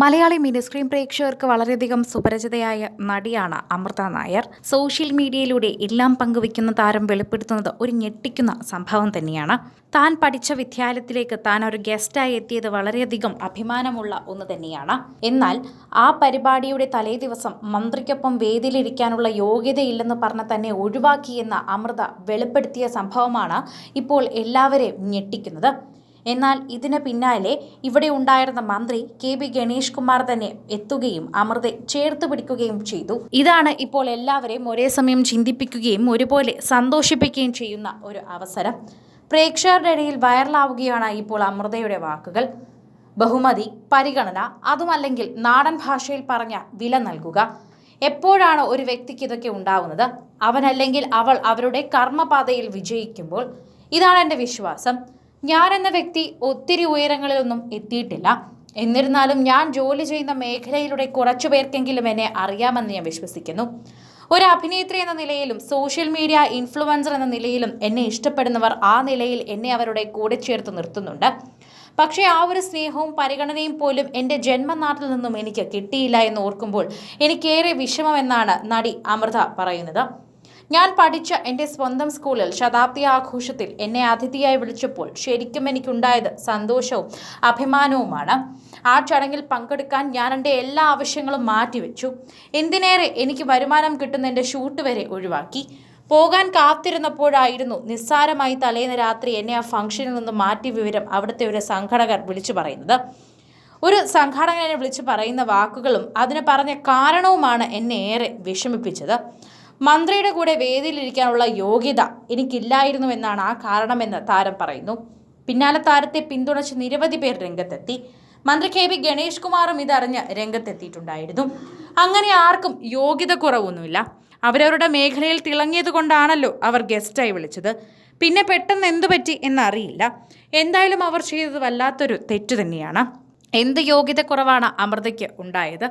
Malayali mini screen പ്രേക്ഷകർക്ക് വളരെയധികം സുപരിചിതയായ നടിയാണ് അമൃത നായർ. സോഷ്യൽ മീഡിയയിലൂടെ എല്ലാം പങ്കുവയ്ക്കുന്ന താരം വെളിപ്പെടുത്തുന്നത് ഒരു ഞെട്ടിക്കുന്ന സംഭവം തന്നെയാണ്. താൻ പഠിച്ച വിദ്യാലയത്തിലേക്ക് താൻ ഒരു ഗസ്റ്റായി എത്തിയത് വളരെയധികം അഭിമാനമുള്ള ഒന്ന് തന്നെയാണ്. എന്നാൽ ആ പരിപാടിയുടെ തലേ ദിവസം മന്ത്രിക്കൊപ്പം വേദിയിലിരിക്കാനുള്ള യോഗ്യതയില്ലെന്ന് പറഞ്ഞ് തന്നെ ഒഴിവാക്കിയെന്ന അമൃത വെളിപ്പെടുത്തിയ സംഭവമാണ് ഇപ്പോൾ എല്ലാവരെയും ഞെട്ടിക്കുന്നത്. എന്നാൽ ഇതിന് പിന്നാലെ ഇവിടെ ഉണ്ടായിരുന്ന മന്ത്രി കെ ബി ഗണേഷ് കുമാർ തന്നെ എത്തുകയും അമൃതെ ചേർത്ത് പിടിക്കുകയും ചെയ്തു. ഇതാണ് ഇപ്പോൾ എല്ലാവരെയും ഒരേ സമയം ചിന്തിപ്പിക്കുകയും ഒരുപോലെ സന്തോഷിപ്പിക്കുകയും ചെയ്യുന്ന ഒരു അവസരം. പ്രേക്ഷകരുടെ ഇടയിൽ വൈറലാവുകയാണ് ഇപ്പോൾ അമൃതയുടെ വാക്കുകൾ. ബഹുമതി പരിഗണന അതുമല്ലെങ്കിൽ നാടൻ ഭാഷയിൽ പറഞ്ഞ വില നൽകുക. എപ്പോഴാണ് ഒരു വ്യക്തിക്ക് ഇതൊക്കെ ഉണ്ടാവുന്നത്? അവനല്ലെങ്കിൽ അവൾ അവരുടെ കർമ്മപാതയിൽ വിജയിക്കുമ്പോൾ. ഇതാണ് എന്റെ വിശ്വാസം. ഞാൻ എന്ന വ്യക്തി ഒത്തിരി ഉയരങ്ങളിലൊന്നും എത്തിയിട്ടില്ല. എന്നിരുന്നാലും ഞാൻ ജോലി ചെയ്യുന്ന മേഖലയിലൂടെ കുറച്ചു പേർക്കെങ്കിലും എന്നെ അറിയാമെന്ന് ഞാൻ വിശ്വസിക്കുന്നു. ഒരു അഭിനേത്രി എന്ന നിലയിലും സോഷ്യൽ മീഡിയ ഇൻഫ്ലുവൻസർ എന്ന നിലയിലും എന്നെ ഇഷ്ടപ്പെടുന്നവർ ആ നിലയിൽ എന്നെ അവരുടെ കൂടെ ചേർത്ത് നിർത്തുന്നുണ്ട്. പക്ഷേ ആ ഒരു സ്നേഹവും പരിഗണനയും പോലും എന്റെ ജന്മനാട്ടിൽ നിന്നും എനിക്ക് കിട്ടിയില്ല എന്ന് ഓർക്കുമ്പോൾ എനിക്കേറെ വിഷമമെന്നാണ് നടി അമൃത പറയുന്നത്. ഞാൻ പഠിച്ച എന്റെ സ്വന്തം സ്കൂളിൽ ശതാബ്ദി ആഘോഷത്തിൽ എന്നെ അതിഥിയായി വിളിച്ചപ്പോൾ ശരിക്കും എനിക്കുണ്ടായത് സന്തോഷവും അഭിമാനവുമാണ്. ആ ചടങ്ങിൽ പങ്കെടുക്കാൻ ഞാൻ എന്റെ എല്ലാ ആവശ്യങ്ങളും മാറ്റിവെച്ചു. എന്തിനേറെ എനിക്ക് വരുമാനം കിട്ടുന്ന എന്റെ ഷൂട്ട് വരെ ഒഴിവാക്കി. പോകാൻ കാത്തിരുന്നപ്പോഴായിരുന്നു നിസ്സാരമായി തലേന്ന് രാത്രി എന്നെ ആ ഫംഗ്ഷനിൽ നിന്ന് മാറ്റി വിവരം അവിടുത്തെ ഒരു സംഘടകർ വിളിച്ചു പറയുന്നത്. ഒരു സംഘാടകനെ വിളിച്ച് പറയുന്ന വാക്കുകളും അതിന് പറഞ്ഞ കാരണവുമാണ് എന്നെ ഏറെ വിഷമിപ്പിച്ചത്. മന്ത്രിയുടെ കൂടെ വേദിയിലിരിക്കാനുള്ള യോഗ്യത എനിക്കില്ലായിരുന്നു എന്നാണ് ആ കാരണമെന്ന് താരം പറയുന്നു. പിന്നാലെ താരത്തെ പിന്തുണച്ച് നിരവധി പേർ രംഗത്തെത്തി. മന്ത്രി കെ വി ഗണേഷ് കുമാറും ഇതറിഞ്ഞ് രംഗത്തെത്തിയിട്ടുണ്ടായിരുന്നു. അങ്ങനെ ആർക്കും യോഗ്യത കുറവൊന്നുമില്ല. അവരവരുടെ മേഖലയിൽ തിളങ്ങിയത് കൊണ്ടാണല്ലോ അവർ ഗസ്റ്റായി വിളിച്ചത്. പിന്നെ പെട്ടെന്ന് എന്തു പറ്റി എന്നറിയില്ല. എന്തായാലും അവർ ചെയ്തത് വല്ലാത്തൊരു തെറ്റ് തന്നെയാണ്. എന്ത് യോഗ്യത കുറവാണ് അമൃതയ്ക്ക് ഉണ്ടായത്?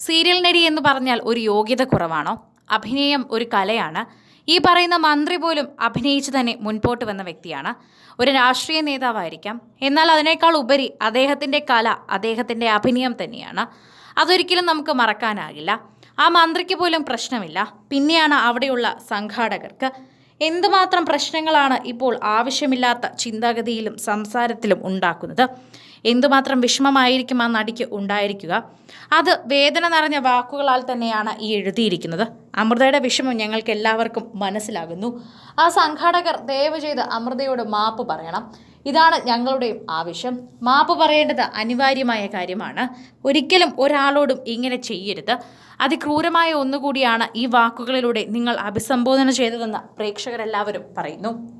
സീരിയൽ നടി എന്ന് പറഞ്ഞാൽ ഒരു യോഗ്യത കുറവാണോ? അഭിനയം ഒരു കലയാണ്. ഈ പറയുന്ന മന്ത്രി പോലും അഭിനയിച്ച് തന്നെ മുൻപോട്ട് വന്ന വ്യക്തിയാണ്. ഒരു രാഷ്ട്രീയ നേതാവായിരിക്കാം. എന്നാൽ അതിനേക്കാൾ ഉപരി അദ്ദേഹത്തിന്റെ കല അദ്ദേഹത്തിന്റെ അഭിനയം തന്നെയാണ്. അതൊരിക്കലും നമുക്ക് മറക്കാനാകില്ല. ആ മന്ത്രിക്ക് പോലും പ്രശ്നമില്ല. പിന്നെയാണ് അവിടെയുള്ള സംഘാടകർക്ക്. എന്തുമാത്രം പ്രശ്നങ്ങളാണ് ഇപ്പോൾ ആവശ്യമില്ലാത്ത ചിന്താഗതിയിലും സംസാരത്തിലും ഉണ്ടാക്കുന്നത്? എന്തുമാത്രം വിഷമമായിരിക്കും ആ നടിക്ക് ഉണ്ടായിരിക്കുക. അത് വേദന നിറഞ്ഞ വാക്കുകളാൽ തന്നെയാണ് ഈ എഴുതിയിരിക്കുന്നത്. അമൃതയുടെ വിഷമം ഞങ്ങൾക്ക് എല്ലാവർക്കും മനസ്സിലാകുന്നു. ആ സംഘാടകർ ദയവ് ചെയ്ത് അമൃതയോട് മാപ്പ് പറയണം. ഇതാണ് ഞങ്ങളുടെയും ആവശ്യം. മാപ്പ് പറയേണ്ടത് അനിവാര്യമായ കാര്യമാണ്. ഒരിക്കലും ഒരാളോടും ഇങ്ങനെ ചെയ്യരുത്. അതിക്രൂരമായ ഒന്നുകൂടിയാണ് ഈ വാക്കുകളിലൂടെ നിങ്ങൾ അഭിസംബോധന ചെയ്തതെന്ന് പ്രേക്ഷകരെല്ലാവരും പറയുന്നു.